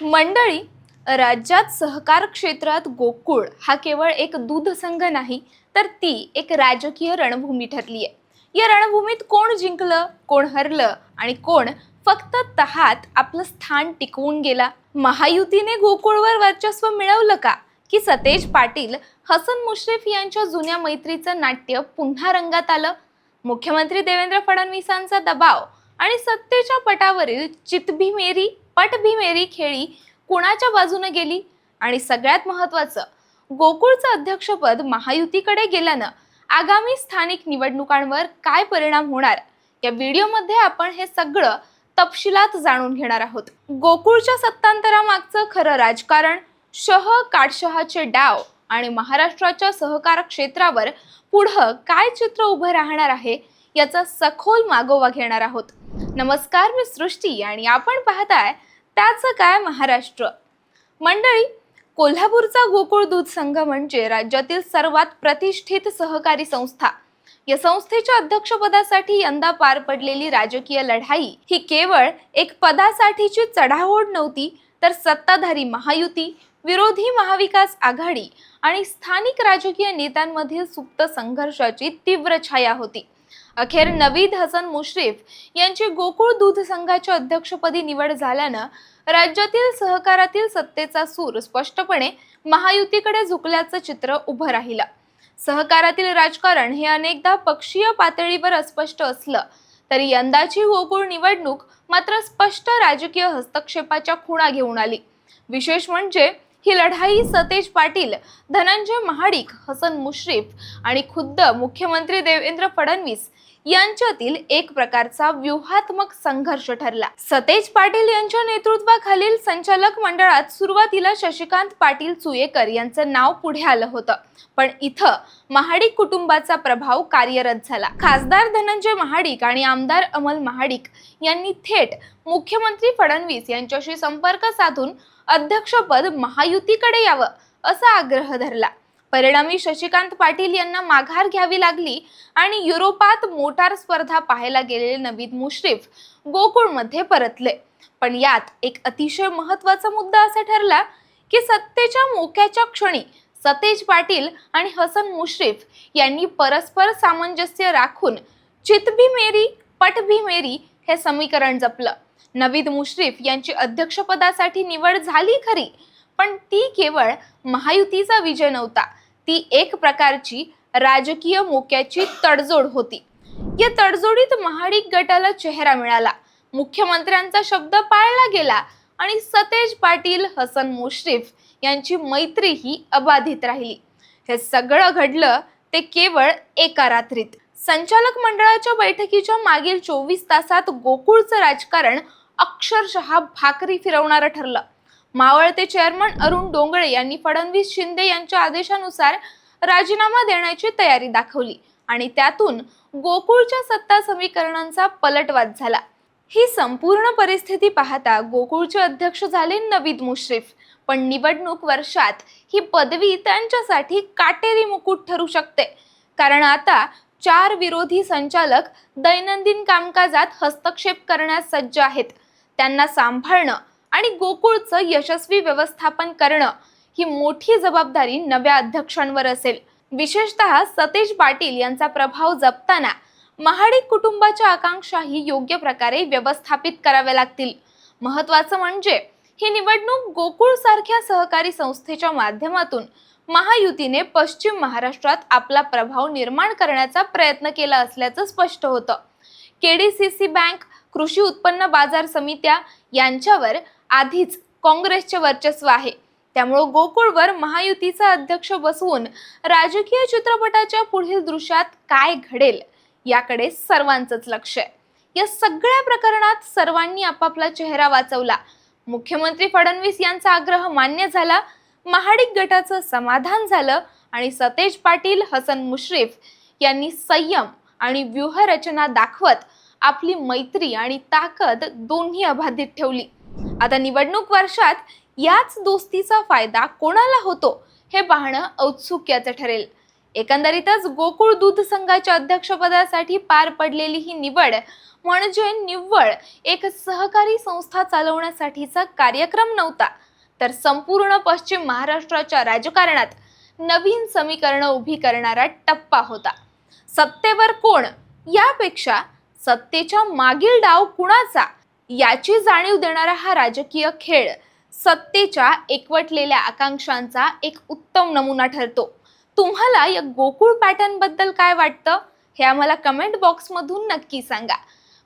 मंडळी राज्यात सहकार क्षेत्रात गोकुळ हा केवळ एक दूध संघ नाही तर ती एक राजकीय रणभूमी ठरली आहे. या रणभूमीत कोण जिंकलं कोण हरलं आणि कोण फक्त तहात आपलं स्थान टिकवून गेला? महायुतीने गोकुळवर वर्चस्व मिळवलं का? की सतेज पाटील हसन मुश्रीफ यांच्या जुन्या मैत्रीचं नाट्य पुन्हा रंगात आलं? मुख्यमंत्री देवेंद्र फडणवीसांचा दबाव आणि सत्तेच्या पटावरील चितभी मेरी? पटभीमेरी खेळी कुणाच्या बाजूने गेली? आणि सगळ्यात महत्त्वाचं गोकुळचं अध्यक्षपद महायुतीकडे गेल्यानं आगामी स्थानिक निवडणुकांवर काय परिणाम होणार? या व्हिडिओमध्ये आपण हे सगळं तपशिलात जाणून घेणार आहोत. गोकुळच्या सत्तांतरामागचं खरं राजकारण शह काटशहाचे डाव आणि महाराष्ट्राच्या सहकार क्षेत्रावर पुढं काय चित्र उभं राहणार आहे याचा सखोल मागोवा घेणार आहोत. नमस्कार मी सृष्टी आणि आपण पाहताय त्याचं काय महाराष्ट्र. मंडळी कोल्हापूरचा गोकुळ दूध संघ म्हणजे राज्यातील सर्वात प्रतिष्ठित सहकारी संस्था. या संस्थेच्या अध्यक्षपदासाठी यंदा पार पडलेली राजकीय लढाई ही केवळ एक पदासाठीची चढाओढ नव्हती तर सत्ताधारी महायुती विरोधी महाविकास आघाडी आणि स्थानिक राजकीय नेत्यांमधील सुप्त संघर्षाची तीव्र छाया होती. अखेर नवीद हसन मुश्रीफ यांची गोकुळ दूध संघाच्या अध्यक्षपदी निवड झाल्यानं राज्यातील सहकारातील सत्तेचा सूर स्पष्टपणे महायुतीकडे झुकल्याचं चित्र उभं राहिलं. सहकारातील राजकारण हे अनेकदा पक्षीय पातळीवर अस्पष्ट असलं तरी यंदाची गोकुळ निवडणूक मात्र स्पष्ट राजकीय हस्तक्षेपाच्या खुणा घेऊन आली. विशेष म्हणजे ही लढाई सतेज पाटील धनंजय महाडिक हसन मुश्रीफ आणि खुद्द मुख्यमंत्री देवेंद्र फडणवीस यांच्यातील एक प्रकारचा व्यूहात्मक संघर्ष ठरला. सतेज पाटील यांच्या नेतृत्वाखालील संचालक मंडळात सुरुवातीला शशिकांत पाटील चुयेकर यांचं नाव पुढे आलं होतं. पण इथं महाडिक कुटुंबाचा प्रभाव कार्यरत झाला. खासदार धनंजय महाडिक आणि आमदार अमल महाडिक यांनी थेट मुख्यमंत्री फडणवीस यांच्याशी संपर्क साधून अध्यक्षपद महायुतीकडे यावं असा आग्रह धरला. परिणामी शशिकांत पाटील यांना माघार घ्यावी लागली आणि युरोपात मोटार स्पर्धा पाहायला गेलेले नवीद मुश्रीफ गोकुळमध्ये परतले. पण यात एक अतिशय महत्त्वाचा मुद्दा असा ठरला की सत्तेच्या मोक्याच्या क्षणी सतेज पाटील आणि हसन मुश्रीफ यांनी परस्पर सामंजस्य राखून चितभी मेरी पट भी मेरी हे समीकरण जपलं. नवीद मुश्रीफ यांची अध्यक्षपदासाठी निवड झाली खरी पण ती केवळ महायुतीचा विजय नव्हता. ती एक प्रकारची राजकीय मोक्याची तडजोड होती. या तडजोडीत महाडिक गटाला चेहरा मिळाला. मुख्यमंत्र्यांचा शब्द पाळला गेला आणि सतेज पाटील हसन मुश्रीफ यांची मैत्री ही अबाधित राहिली. हे सगळं घडलं ते केवळ एका रात्रीत. संचालक मंडळाच्या बैठकीच्या मागील चोवीस तासात गोकुळचं राजकारण अक्षरशः भाकरी फिरवणारं ठरलं. मावळते चेअरमन अरुण डोंगळे यांनी फडणवीस शिंदे यांच्या आदेशानुसार राजीनामा देण्याची तयारी दाखवली आणि त्यातून गोकुळच्या सत्ता समीकरणांचा पलटवाद झाला. ही संपूर्ण परिस्थिती पाहता गोकुळचे अध्यक्ष झाले नवीद मुश्रीफ. पण निवडणूक वर्षात ही पदवी त्यांच्यासाठी काटेरी मुकुट ठरू शकते. कारण आता चार विरोधी संचालक दैनंदिन कामकाजात हस्तक्षेप करण्यास सज्ज आहेत. त्यांना सांभाळणं आणि गोकुळचं यशस्वी व्यवस्थापन करणं ही मोठी जबाबदारी नव्या अध्यक्षांवर असेल. विशेषतः सतेज पाटील यांचा प्रभाव जपताना महाडिक कुटुंबाच्या आकांक्षाही योग्य प्रकारे व्यवस्थापित कराव्या लागतील. महत्वाचं म्हणजे ही निवडणूक गोकुळ सारख्या सहकारी संस्थेच्या माध्यमातून महायुतीने पश्चिम महाराष्ट्रात आपला प्रभाव निर्माण करण्याचा प्रयत्न केला असल्याचं स्पष्ट होतं. केडीसीसी बँक कृषी उत्पन्न बाजार समित्या यांच्यावर आधीच काँग्रेसचे वर्चस्व आहे. त्यामुळं गोकुळवर महायुतीचा अध्यक्ष बसवून राजकीय चित्रपटाच्या पुढील दृश्यात काय घडेल याकडे सर्वांचंच लक्ष आहे. या सगळ्या प्रकरणात सर्वांनी आपापला चेहरा वाचवला. मुख्यमंत्री फडणवीस यांचा आग्रह मान्य झाला. महाडिक गटाचं समाधान झालं आणि सतेज पाटील हसन मुश्रीफ यांनी संयम आणि व्यूहरचना दाखवत आपली मैत्री आणि ताकद दोन्ही अबाधित ठेवली. आता निवडणूक वर्षात याच दोस्तीचा फायदा कोणाला होतो हे पाहणं औत्सुक्याचं ठरेल. एकंदरीतच गोकुळ दूध संघाच्या अध्यक्षपदासाठी पार पडलेली ही निवड म्हणजे निव्वळ एक सहकारी संस्था चालवण्यासाठीचा कार्यक्रम नव्हता तर संपूर्ण पश्चिम महाराष्ट्राच्या राजकारणात नवीन समीकरणं उभी करणारा टप्पा होता. सत्तेवर कोण? यापेक्षा सत्तेच्या मागील डाव कुणाचा? याची जाणीव देणारा हा राजकीय खेळ सत्तेच्या एकवटलेल्या आकांक्षांचा एक उत्तम नमुना ठरतो. तुम्हाला या गोकुळ पॅटर्नबद्दल काय वाटतं? हे आम्हाला कमेंट बॉक्समधून नक्की सांगा.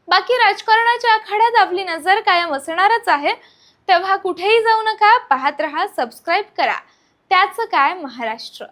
बाकी राजकारणाच्या आखाड्यात आपली नजर कायम असणारच आहे. तेव्हा कुठेही जाऊ नका पाहत रहा सबस्क्राईब करा. त्याचं काय महाराष्ट्र?